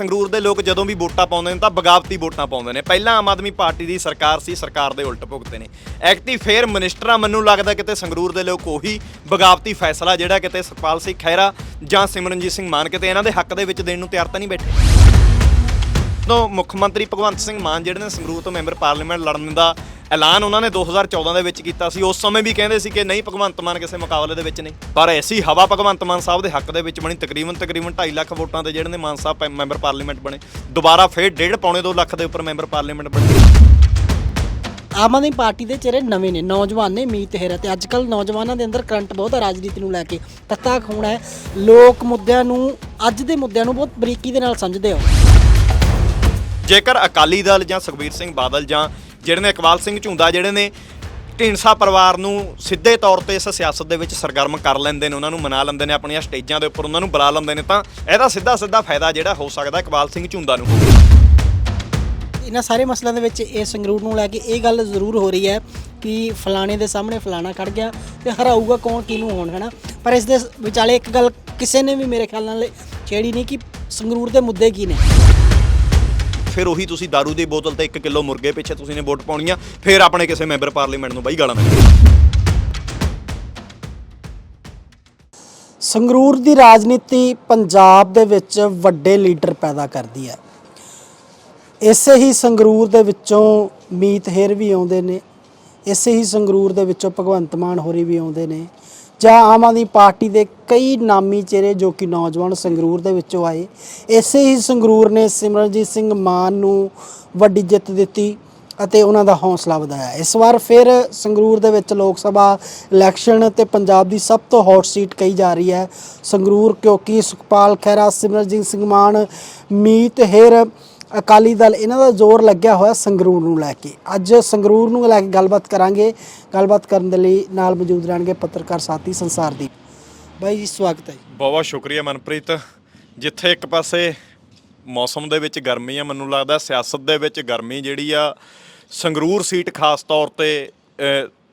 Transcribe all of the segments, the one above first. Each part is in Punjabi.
ਸੰਗਰੂਰ ਦੇ ਲੋਕ ਜਦੋਂ ਵੀ ਵੋਟਾਂ ਪਾਉਂਦੇ ਨੇ ਤਾਂ ਬਗਾਵਤੀ ਵੋਟਾਂ ਪਾਉਂਦੇ ਨੇ। ਪਹਿਲਾਂ ਆਮ ਆਦਮੀ ਪਾਰਟੀ ਦੀ ਸਰਕਾਰ ਸੀ, ਸਰਕਾਰ ਦੇ ਉਲਟ ਭੁਗਤੇ ਨੇ। ਐਕਤੀ ਫੇਰ ਮਿਨਿਸਟਰਾਂ ਮੈਨੂੰ ਲੱਗਦਾ ਕਿਤੇ ਸੰਗਰੂਰ ਦੇ ਲੋਕ ਉਹੀ ਬਗਾਵਤੀ ਫੈਸਲਾ ਜਿਹੜਾ ਕਿਤੇ ਸਰਪਾਲ ਸਿੰਘ ਖਹਿਰਾ ਜਾਂ ਸਿਮਰਨਜੀਤ ਸਿੰਘ ਮਾਨ ਕਿਤੇ ਇਹਨਾਂ ਦੇ ਹੱਕ ਦੇ ਵਿੱਚ ਦੇਣ ਨੂੰ ਤਿਆਰ ਤਾਂ ਨਹੀਂ ਬੈਠੇ। ਤੋਂ ਮੁੱਖ ਮੰਤਰੀ ਭਗਵੰਤ ਸਿੰਘ ਮਾਨ ਜਿਹੜੇ ਨੇ ਸੰਗਰੂਰ ਤੋਂ ਮੈਂਬਰ ਪਾਰਲੀਮੈਂਟ ਲੜਨ ਦਾ ਐਲਾਨ ਉਹਨਾਂ ਨੇ 2014 ਦੇ ਵਿੱਚ ਕੀਤਾ ਸੀ, ਉਸ ਸਮੇਂ ਵੀ ਕਹਿੰਦੇ ਸੀ ਕਿ ਨਹੀਂ, ਭਗਵੰਤ ਮਾਨ ਕਿਸੇ ਮੁਕਾਬਲੇ ਦੇ ਵਿੱਚ ਨਹੀਂ। ਪਰ ਐਸੀ ਹਵਾ ਭਗਵੰਤ ਮਾਨ ਸਾਹਿਬ ਦੇ ਹੱਕ ਦੇ ਵਿੱਚ ਬਣੀ, ਤਕਰੀਬਨ ਤਕਰੀਬਨ 2.5 ਲੱਖ ਵੋਟਾਂ ਤੇ ਜਿਹੜੇ ਨੇ ਮਾਨ ਸਾਹਿਬ ਮੈਂਬਰ ਪਾਰਲੀਮੈਂਟ ਬਣੇ। ਦੁਬਾਰਾ ਫੇਰ ਡੇਢ ਪੌਣੇ 2 ਲੱਖ ਦੇ ਉੱਪਰ ਮੈਂਬਰ ਪਾਰਲੀਮੈਂਟ ਬਣੇ। ਆਮ ਆਦਮੀ ਪਾਰਟੀ ਦੇ ਚਿਹਰੇ ਨਵੇਂ ਨੇ। ਨੌਜਵਾਨ ਨੇ ਮੀਤ ਹੈਰਾ ਤੇ ਅੱਜ ਕੱਲ ਨੌਜਵਾਨਾਂ ਦੇ ਅੰਦਰ ਕਰੰਟ ਬਹੁਤ ਹੈ ਰਾਜਨੀਤੀ ਨੂੰ ਲੈ ਕੇ। ਤੱਤਾ ਖੂਨ ਹੈ। ਲੋਕ ਮੁੱਦਿਆਂ ਨੂੰ, ਅੱਜ ਦੇ ਮੁੱਦਿਆਂ ਨੂੰ ਬਹੁਤ ਬਰੀਕੀ ਦੇ ਨਾਲ ਸਮਝਦੇ ਹੋ ਜੇਕਰ ਅਕਾਲੀ ਦਲ ਜਾਂ ਸੁਖਬੀਰ ਸਿੰਘ ਬਾਦਲ ਜਾਂ ਜਿਹੜੇ ਨੇ ਇਕਬਾਲ ਸਿੰਘ ਝੁੰਦਾ ਜਿਹੜੇ ਨੇ ਢੀਂਡਸਾ ਪਰਿਵਾਰ ਨੂੰ ਸਿੱਧੇ ਤੌਰ ਤੇ ਇਸ ਸਿਆਸਤ ਦੇ ਵਿੱਚ ਸਰਗਰਮ ਕਰ ਲੈਂਦੇ ਨੇ, ਉਹਨਾਂ ਨੂੰ ਮਨਾ ਲੈਂਦੇ ਨੇ, ਆਪਣੀਆਂ ਸਟੇਜਾਂ ਦੇ ਉੱਪਰ ਉਹਨਾਂ ਨੂੰ ਬੁਲਾ ਲੈਂਦੇ ਨੇ, ਤਾਂ ਇਹਦਾ ਸਿੱਧਾ ਸਿੱਧਾ ਫਾਇਦਾ ਜਿਹੜਾ ਹੋ ਸਕਦਾ ਇਕਬਾਲ ਸਿੰਘ ਝੁੰਦਾ ਨੂੰ। ਇਹਨਾਂ ਸਾਰੇ ਮਸਲਿਆਂ ਦੇ ਵਿੱਚ ਇਹ ਸੰਗਰੂਰ ਨੂੰ ਲੈ ਕੇ ਇਹ ਗੱਲ ਜ਼ਰੂਰ ਹੋ ਰਹੀ ਹੈ ਕਿ ਫਲਾਣੇ ਦੇ ਸਾਹਮਣੇ ਫਲਾਣਾ ਖੜ ਗਿਆ ਤੇ ਹਰਾਊਗਾ ਕੌਣ, ਕਿਹਨੂੰ ਹੋਣ ਹੈਨਾ ਪਰ ਇਸ ਦੇ ਵਿਚਾਲੇ ਇੱਕ ਗੱਲ ਕਿਸੇ ਨੇ ਵੀ ਮੇਰੇ ਖਿਆਲ ਨਾਲ ਛੇੜੀ ਨਹੀਂ ਕਿ ਸੰਗਰੂਰ ਦੇ ਮੁੱਦੇ ਕੀ ਨੇ? ਫਿਰ ਉਹੀ ਤੁਸੀਂ दारू ਦੀ ਬੋਤਲ ਤੇ 1 ਕਿਲੋ ਮੁਰਗੇ ਪਿੱਛੇ ਤੁਸੀਂ ਨੇ ਵੋਟ ਪਾਉਣੀ ਆ, ਫਿਰ ਆਪਣੇ ਕਿਸੇ ਮੈਂਬਰ ਪਾਰਲੀਮੈਂਟ ਨੂੰ ਬਈ ਗਾਲਾਂ ਕੱਢੋ ਸੰਗਰੂਰ ਦੀ ਰਾਜਨੀਤੀ ਪੰਜਾਬ ਦੇ ਵਿੱਚ ਵੱਡੇ ਲੀਡਰ ਪੈਦਾ ਕਰਦੀ ਹੈ। ਇਸੇ ਹੀ ਸੰਗਰੂਰ ਦੇ ਵਿੱਚੋਂ ਮੀਤ ਹੇਰ ਵੀ ਆਉਂਦੇ ਨੇ, ਇਸੇ ਹੀ ਸੰਗਰੂਰ ਦੇ ਵਿੱਚੋਂ ਭਗਵੰਤ ਮਾਨ ਹੋਰੀ ਵੀ ਆਉਂਦੇ ਨੇ ਜਾਂ ਆਮ ਆਦਮੀ ਪਾਰਟੀ ਦੇ ਕਈ ਨਾਮੀ ਚਿਹਰੇ ਜੋ ਕਿ ਨੌਜਵਾਨ ਸੰਗਰੂਰ ਦੇ ਵਿੱਚੋਂ ਆਏ। ਇਸੇ ਹੀ ਸੰਗਰੂਰ ਨੇ ਸਿਮਰਨਜੀਤ ਸਿੰਘ ਮਾਨ ਨੂੰ ਵੱਡੀ ਜਿੱਤ ਦਿੱਤੀ ਅਤੇ ਉਹਨਾਂ ਦਾ ਹੌਸਲਾ ਵਧਾਇਆ। ਇਸ ਵਾਰ ਫਿਰ ਸੰਗਰੂਰ ਦੇ ਵਿੱਚ ਲੋਕ ਸਭਾ ਇਲੈਕਸ਼ਨ ਤੇ ਪੰਜਾਬ ਦੀ ਸਭ ਤੋਂ ਹੌਟ ਸੀਟ ਕਹੀ ਜਾ ਰਹੀ ਹੈ। ਸੰਗਰੂਰ ਕਿਉਂਕਿ ਸੁਖਪਾਲ ਖਹਿਰਾ, ਸਿਮਰਨਜੀਤ ਸਿੰਘ ਮਾਨ, ਮੀਤ ਹੇਰ ਅਕਾਲੀ ਦਲ, ਇਹਨਾਂ ਦਾ ਜ਼ੋਰ ਲੱਗਿਆ ਹੋਇਆ ਸੰਗਰੂਰ ਨੂੰ ਲੈ ਕੇ। ਅੱਜ ਸੰਗਰੂਰ ਨੂੰ ਲੈ ਕੇ ਗੱਲਬਾਤ ਕਰਾਂਗੇ। ਗੱਲਬਾਤ ਕਰਨ ਦੇ ਲਈ ਨਾਲ ਮੌਜੂਦ ਰਹਿਣਗੇ ਪੱਤਰਕਾਰ ਸਾਥੀ ਸੰਸਾਰਦੀਪ ਬਾਈ ਜੀ, ਸਵਾਗਤ ਹੈ ਜੀ। ਬਹੁਤ ਬਹੁਤ ਸ਼ੁਕਰੀਆ ਮਨਪ੍ਰੀਤ। ਜਿੱਥੇ ਇੱਕ ਪਾਸੇ ਮੌਸਮ ਦੇ ਵਿੱਚ ਗਰਮੀ ਆ, ਮੈਨੂੰ ਲੱਗਦਾ ਸਿਆਸਤ ਦੇ ਵਿੱਚ ਗਰਮੀ ਜਿਹੜੀ ਆ, ਸੰਗਰੂਰ ਸੀਟ ਖਾਸ ਤੌਰ ਤੇ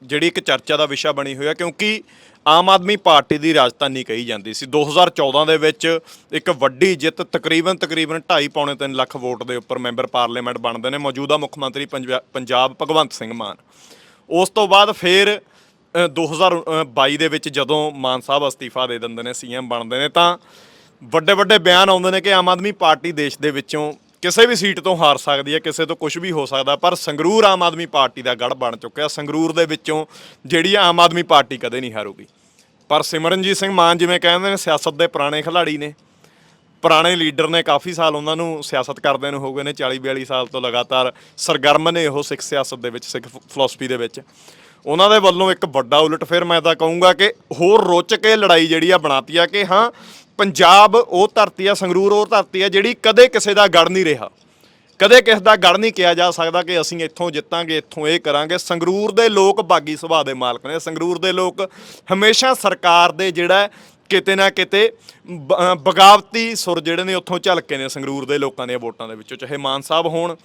ਜਿਹੜੀ ਇੱਕ ਚਰਚਾ ਦਾ ਵਿਸ਼ਾ ਬਣੀ ਹੋਈ ਆ, ਕਿਉਂਕਿ ਆਮ ਆਦਮੀ ਪਾਰਟੀ ਦੀ ਰਾਜਧਾਨੀ ਕਹੀ ਜਾਂਦੀ ਸੀ। 2014 ਦੇ ਵਿੱਚ ਇੱਕ ਵੱਡੀ ਜਿੱਤ ਤਕਰੀਬਨ ਤਕਰੀਬਨ 2.5 ਪੌਣੇ 3 ਲੱਖ ਵੋਟ ਦੇ ਉੱਪਰ ਮੈਂਬਰ ਪਾਰਲੀਮੈਂਟ ਬਣਦੇ ਨੇ ਮੌਜੂਦਾ ਮੁੱਖ ਮੰਤਰੀ ਪੰਜਾਬ ਭਗਵੰਤ ਸਿੰਘ ਮਾਨ। ਉਸ ਤੋਂ ਬਾਅਦ ਫਿਰ ਅ, 2022 ਦੇ ਵਿੱਚ ਜਦੋਂ ਮਾਨ ਸਾਹਿਬ ਅਸਤੀਫਾ ਦੇ ਦਿੰਦੇ ਨੇ ਸੀਐਮ ਬਣਦੇ ਨੇ ਤਾਂ ਵੱਡੇ ਵੱਡੇ ਬਿਆਨ ਆਉਂਦੇ ਨੇ ਕਿ ਆਮ ਆਦਮੀ ਪਾਰਟੀ ਦੇਸ਼ ਦੇ ਵਿੱਚੋਂ ਕਿਸੇ ਵੀ ਸੀਟ ਤੋਂ ਹਾਰ ਸਕਦੀ ਹੈ, ਕਿਸੇ ਤੋਂ ਕੁਝ ਵੀ ਹੋ ਸਕਦਾ, ਪਰ ਸੰਗਰੂਰ ਆਮ ਆਦਮੀ ਪਾਰਟੀ ਦਾ ਗੜ ਬਣ ਚੁੱਕਿਆ। ਸੰਗਰੂਰ ਦੇ ਵਿੱਚੋਂ ਜਿਹੜੀ ਆਮ ਆਦਮੀ ਪਾਰਟੀ ਕਦੇ ਨਹੀਂ ਹਾਰੂਗੀ। ਪਰ ਸਿਮਰਨਜੀਤ ਸਿੰਘ ਮਾਨ ਜਿਵੇਂ ਕਹਿੰਦੇ ਨੇ, ਸਿਆਸਤ ਦੇ ਪੁਰਾਣੇ ਖਿਲਾੜੀ ਨੇ। ਪੁਰਾਣੇ ਲੀਡਰ ਨੇ ਕਾਫੀ ਸਾਲ ਉਹਨਾਂ ਨੂੰ ਸਿਆਸਤ ਕਰਦੇ ਨੂੰ ਹੋ ਗਏ ਨੇ 40 42 ਸਾਲ ਤੋਂ ਲਗਾਤਾਰ ਸਰਗਰਮ ਨੇ ਉਹ ਸਿੱਖ ਸਿਆਸਤ ਦੇ ਵਿੱਚ, ਸਿੱਖ ਫਲਸਫੀ ਦੇ ਵਿੱਚ। ਉਹਨਾਂ ਦੇ ਵੱਲੋਂ ਇੱਕ ਵੱਡਾ ਉਲਟ ਫਿਰ ਮੈਂ ਤਾਂ ਕਹੂੰਗਾ ਕਿ ਹੋਰ ਰੋਚ ਕੇ ਲੜਾਈ ਜਿਹੜੀ ਆ ਬਣਾਤੀ ਆ ਕਿ ਹਾਂ ਪੰਜਾਬ ਉਹ ਧਰਤੀ ਆ, ਸੰਗਰੂਰ ਉਹ ਧਰਤੀ ਆ, ਜਿਹੜੀ ਕਦੇ ਕਿਸੇ ਦਾ ਗੜ ਨਹੀਂ ਰਿਹਾ। ਕਦੇ ਕਿਸੇ ਦਾ ਗੜ ਨਹੀਂ ਕਿਹਾ ਜਾ ਸਕਦਾ ਕਿ ਅਸੀਂ ਇੱਥੋਂ ਜਿੱਤਾਂਗੇ, ਇੱਥੋਂ ਇਹ ਕਰਾਂਗੇ। ਸੰਗਰੂਰ ਦੇ ਲੋਕ ਬਾਗੀ ਸੁਭਾਅ ਦੇ ਮਾਲਕ ਨੇ। ਸੰਗਰੂਰ ਦੇ ਲੋਕ ਹਮੇਸ਼ਾ ਸਰਕਾਰ ਦੇ ਜਿਹੜਾ ਕਿਤੇ ਨਾ ਕਿਤੇ ਬ- ਬਗਾਵਤੀ ਸੁਰ ਜਿਹੜੇ ਨੇ, ਉੱਥੋਂ ਝਲਕੇ ਨੇ ਸੰਗਰੂਰ ਦੇ ਲੋਕਾਂ ਦੀਆਂ ਵੋਟਾਂ ਦੇ ਵਿੱਚੋਂ। ਚਾਹੇ ਮਾਨ ਸਾਹਿਬ ਹੋਣ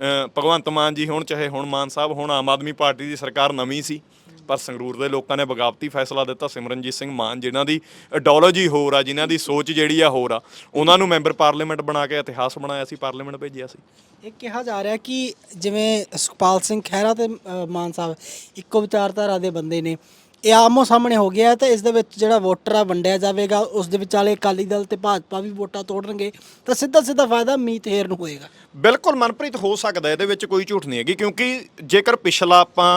ਭਗਵੰਤ ਮਾਨ ਜੀ ਹੋਣ ਚਾਹੇ ਹੁਣ ਮਾਨ ਸਾਹਿਬ, ਹੁਣ ਆਮ ਆਦਮੀ ਪਾਰਟੀ ਦੀ ਸਰਕਾਰ ਨਵੀਂ ਸੀ, ਪਰ ਸੰਗਰੂਰ ਦੇ ਲੋਕਾਂ ਨੇ ਬਗਾਵਤੀ ਫੈਸਲਾ ਦਿੱਤਾ ਸਿਮਰਨਜੀਤ ਸਿੰਘ ਮਾਨ, ਜਿਨ੍ਹਾਂ ਦੀ ਆਈਡੀਓਲੋਜੀ ਹੋਰ ਆ, ਜਿਨ੍ਹਾਂ ਦੀ ਸੋਚ ਜਿਹੜੀ ਆ ਹੋਰ ਆ, ਉਹਨਾਂ ਨੂੰ ਮੈਂਬਰ ਪਾਰਲੀਮੈਂਟ ਬਣਾ ਕੇ ਇਤਿਹਾਸ ਬਣਾਇਆ ਸੀ, ਪਾਰਲੀਮੈਂਟ ਭੇਜਿਆ ਸੀ। ਇਹ ਕਿਹਾ ਜਾ ਰਿਹਾ ਕਿ ਜਿਵੇਂ ਸੁਖਪਾਲ ਸਿੰਘ ਖਹਿਰਾ ਤੇ ਮਾਨ ਸਾਹਿਬ, ਇੱਕੋ ਵਿਚਾਰਧਾਰਾ ਦੇ ਬੰਦੇ ਨੇ। ਇਹ ਆਮੋ ਸਾਹਮਣੇ ਹੋ ਗਿਆ ਤਾਂ ਇਸ ਦੇ ਵਿੱਚ ਜਿਹੜਾ ਵੋਟਰ ਆ, ਵੰਡਿਆ ਜਾਵੇਗਾ, ਉਸ ਦੇ ਵਿਚਾਲੇ ਅਕਾਲੀ ਦਲ ਤੇ ਭਾਜਪਾ ਵੀ ਵੋਟਾਂ ਤੋੜਨਗੇ, ਤਾਂ ਸਿੱਧਾ ਸਿੱਧਾ ਫਾਇਦਾ ਮੀਤ ਹੇਰ ਨੂੰ ਹੋਏਗਾ। ਬਿਲਕੁਲ ਮਨਪ੍ਰੀਤ, ਹੋ ਸਕਦਾ ਇਹਦੇ ਵਿੱਚ ਕੋਈ ਝੂਠ ਨਹੀਂ ਹੈਗੀ, ਕਿਉਂਕਿ ਜੇਕਰ ਪਿਛਲਾ ਆਪਾਂ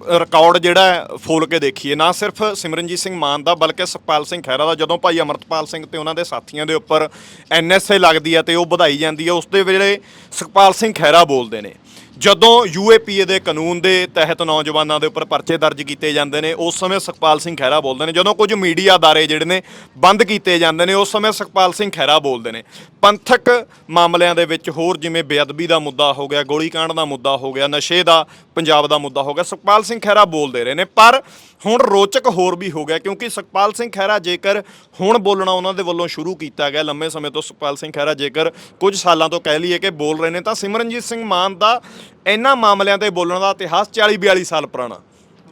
ਰਿਕਾਰਡ ਜਿਹੜਾ ਫੋਲ ਕੇ ਦੇਖੀਏ, ਨਾ ਸਿਰਫ ਸਿਮਰਨਜੀਤ ਸਿੰਘ ਮਾਨ ਦਾ, ਬਲਕਿ ਸੁਖਪਾਲ ਸਿੰਘ ਖਹਿਰਾ ਦਾ, ਜਦੋਂ ਭਾਈ ਅਮਰਤਪਾਲ ਸਿੰਘ ਤੇ ਉਹਨਾਂ ਦੇ ਸਾਥੀਆਂ ਦੇ ਉੱਪਰ ਐਨਐਸਏ ਲੱਗਦੀ ਹੈ ਤੇ ਉਹ ਵਧਾਈ ਜਾਂਦੀ ਹੈ, ਉਸ ਦੇ ਵੇਲੇ ਸੁਖਪਾਲ ਸਿੰਘ ਖਹਿਰਾ ਬੋਲਦੇ ਨੇ। ਜਦੋਂ ਯੂਏਪੀਏ ਦੇ ਕਾਨੂੰਨ ਦੇ ਤਹਿਤ ਨੌਜਵਾਨਾਂ ਦੇ ਉੱਪਰ ਪਰਚੇ ਦਰਜ ਕੀਤੇ ਜਾਂਦੇ ਨੇ, ਉਸ ਸਮੇਂ ਸੁਖਪਾਲ ਸਿੰਘ ਖਹਿਰਾ ਬੋਲਦੇ ਨੇ। ਜਦੋਂ ਕੁਝ ਮੀਡੀਆ ਅਦਾਰੇ ਜਿਹੜੇ ਨੇ, ਬੰਦ ਕੀਤੇ ਜਾਂਦੇ ਨੇ, ਉਸ ਸਮੇਂ ਸੁਖਪਾਲ ਸਿੰਘ ਖਹਿਰਾ ਬੋਲਦੇ ਨੇ। ਪੰਥਕ ਮਾਮਲਿਆਂ ਦੇ ਵਿੱਚ ਹੋਰ ਜਿਵੇਂ ਬੇਅਦਬੀ ਦਾ ਮੁੱਦਾ ਹੋ ਗਿਆ ਗੋਲੀकांड ਦਾ ਮੁੱਦਾ ਹੋ ਗਿਆ, ਨਸ਼ੇ ਦਾ, ਪੰਜਾਬ ਦਾ ਮੁੱਦਾ ਹੋ ਗਿਆ, ਸੁਖਪਾਲ ਸਿੰਘ ਖਹਿਰਾ ਬੋਲਦੇ ਰਹੇ ਨੇ। ਪਰ ਹੁਣ ਰੋਚਕ ਹੋਰ ਵੀ ਹੋ ਗਿਆ, ਕਿਉਂਕਿ ਸੁਖਪਾਲ ਸਿੰਘ ਖਹਿਰਾ ਜੇਕਰ ਹੁਣ ਬੋਲਣਾ ਉਹਨਾਂ ਦੇ ਵੱਲੋਂ ਸ਼ੁਰੂ ਕੀਤਾ ਗਿਆ, ਲੰਮੇ ਸਮੇਂ ਤੋਂ ਸੁਖਪਾਲ ਸਿੰਘ ਖਹਿਰਾ ਜੇਕਰ ਕੁਝ ਸਾਲਾਂ ਤੋਂ ਕਹਿ ਲਈਏ ਕਿ ਬੋਲ ਰਹੇ ਨੇ, ਤਾਂ ਸਿਮਰਨਜੀਤ ਸਿੰਘ ਮਾਨ ਦਾ ਇਹਨਾਂ ਮਾਮਲਿਆਂ ਤੇ ਬੋਲਣ ਦਾ ਇਤਿਹਾਸ 40 42 ਸਾਲ ਪੁਰਾਣਾ।